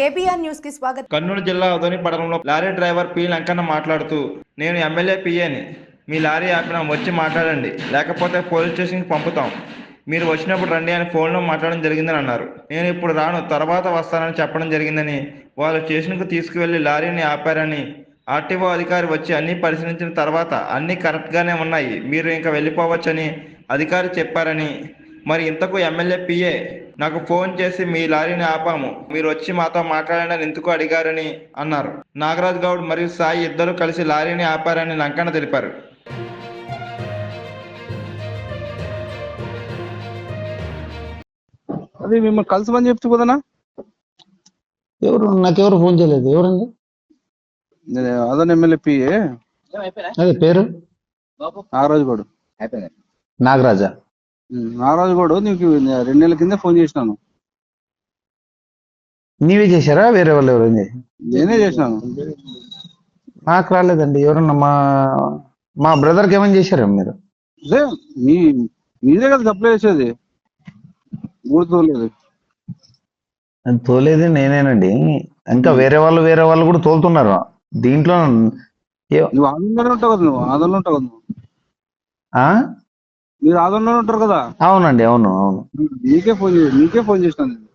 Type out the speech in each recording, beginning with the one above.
KBR న్యూస్కి స్వాగతం. కర్నూలు జిల్లా ఉదయని పట్టణంలో లారీ డ్రైవర్ పి లంకన్న మాట్లాడుతూ నేను ఎమ్మెల్యే పిఏని మీ లారీ ఆపిన వచ్చి మాట్లాడండి. లేకపోతే పోలీస్ స్టేషన్కి పంపుతాం. మీరు వచ్చినప్పుడు రండి అని ఫోన్లో మాట్లాడడం జరిగిందని అన్నారు. నేను ఇప్పుడు రాను తర్వాత వస్తానని చెప్పడం జరిగిందని. వాళ్ళు స్టేషన్కు తీసుకువెళ్ళి లారీని ఆపారని. ఆర్టీఓ అధికారి వచ్చి అన్ని పరిశీలించిన తర్వాత అన్నీ కరెక్ట్గానే ఉన్నాయి. మీరు ఇంకా వెళ్ళిపోవచ్చని అధికారి చెప్పారని. మరి ఇంతకు ఎమ్మెల్యే పిఏ నాకు ఫోన్ చేసి మీ లారీని ఆపాము. మీరు వచ్చి మాతో మాట్లాడండి అని ఎందుకు అడిగారని అన్నారు. నాగరాజ్ గౌడ్ మరియు సాయి ఇద్దరు కలిసి లారీని ఆపారని లంకన తెలిపారు. అది మిమ్మల్ని కలుసమని చెప్తూ కదనా ఎవరు నాకెవరు ఫోన్ చేయలేదు. ఎవరండి? అదన్ ఎమ్మెల్యే పిఏ. అదే పేరు? నాగరాజు గౌడ్. నాగరాజా? నాగరాజు గౌడ్ నీకు రెండు నెలల కింద ఫోన్ చేసినాను. నీవే చేశారా? వేరే వాళ్ళు ఎవరు చేశారు నేనే చేసినాను. నాకు రాలేదండి. ఎవరన్నా మా మా బ్రదర్కి ఏమైనా చేశారా మీరు? అదే మీ మీదే కదా సప్లై చేసేది. మూడు తోలేదు. అది తోలేది నేనేనండి. ఇంకా వేరే వాళ్ళు వేరే వాళ్ళు కూడా తోలుతున్నారు. దీంట్లో ఏ- నువ్వు ఆదంలోనే ఉంటావు కదా నువ్వు ఆదంలో ఉంటావు కదా నువ్వు. ఆ? మీరు ఆదంలోనే ఉంటారు కదా? అవునండి అవును అవును. నీకే ఫోన్ నీకే ఫోన్ చేసినాను నేను.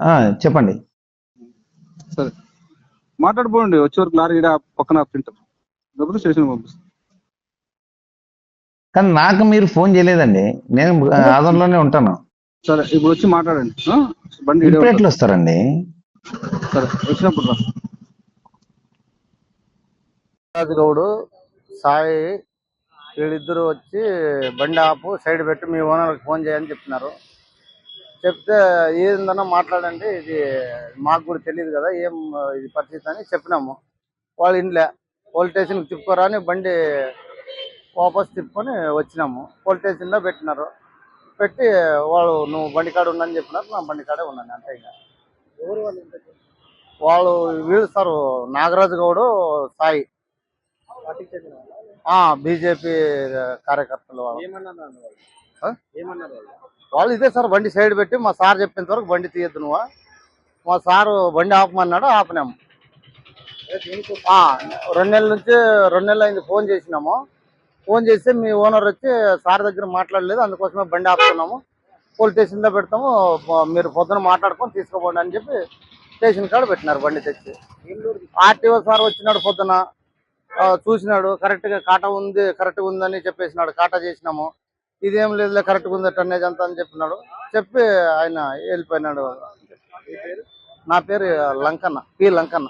ఆ, చెప్పండి. సరే. మాట్లాడిపోండి వచ్చే వరకు లారీ ఈడ పక్కన ప్రింటర్ లేకపోతే స్టేషన్ పంపిస్తాను కానీ నాకు మీరు ఫోన్ చేయలేదండి. నేను ఆదంలోనే ఉంటాను. సరే ఇప్పుడు వచ్చి మాట్లాడండి. ఆ? బండి ఇప్పుడు. ఎట్లా వస్తారండి. సరే వచ్చినప్పుడు గౌడు సాయి వీళ్ళిద్దరూ వచ్చి బండి ఆపు సైడ్ పెట్టి మీ ఓనర్కి ఫోన్ చేయని చెప్తున్నారు చెప్తే ఏందన్నా మాట్లాడండి ఇది మాకు కూడా తెలియదు కదా ఏం ఇది పరిస్థితి అని చెప్పినాము. వాళ్ళు ఇంట్లో పోలీస్ స్టేషన్కి తిప్పుకోరా అని బండి వాపస్ తిప్పుకొని వచ్చినాము. పోలీస్ స్టేషన్లో పెట్టినారు. పెట్టి వాళ్ళు నువ్వు బండి కాడ ఉండని చెప్పినారు. నా బండి కాడే ఉన్నాను అంతే ఇంకా. వాళ్ళు వీళ్ళు సార్ నాగరాజు గౌడు సాయి. బీజేపీ కార్యకర్తలు వాళ్ళు. ఇదే సార్ బండి సైడ్ పెట్టి మా సార్ చెప్పేంత వరకు బండి తీయద్దు నువ్వు. మా సారు బండి ఆపమన్నాడు ఆపినాము రెండు నెలల నుంచి రెండు నెలలు అయింది ఫోన్ చేసినాము. ఫోన్ చేస్తే మీ ఓనర్ వచ్చి సార్ దగ్గర మాట్లాడలేదు అందుకోసమే బండి ఆపుతున్నాము. పోలీస్ స్టేషన్లో పెడతాము మీరు పొద్దున మాట్లాడుకొని తీసుకోపోండి అని చెప్పి స్టేషన్ కాడ పెట్టినారు బండి తెచ్చి. ఆర్టీఓ సార్ వచ్చినాడు పొద్దున. చూసినాడు కరెక్ట్గా కాటా ఉంది కరెక్ట్ ఉందని చెప్పేసినాడు కాటా చేసినాము. ఇదేం లేదు కరెక్ట్ ఉంది టన్నేజ్ అంతా అని చెప్పినాడు. చెప్పి ఆయన వెళ్ళిపోయినాడు. నా పేరు లంకన్న పి లంకన్న.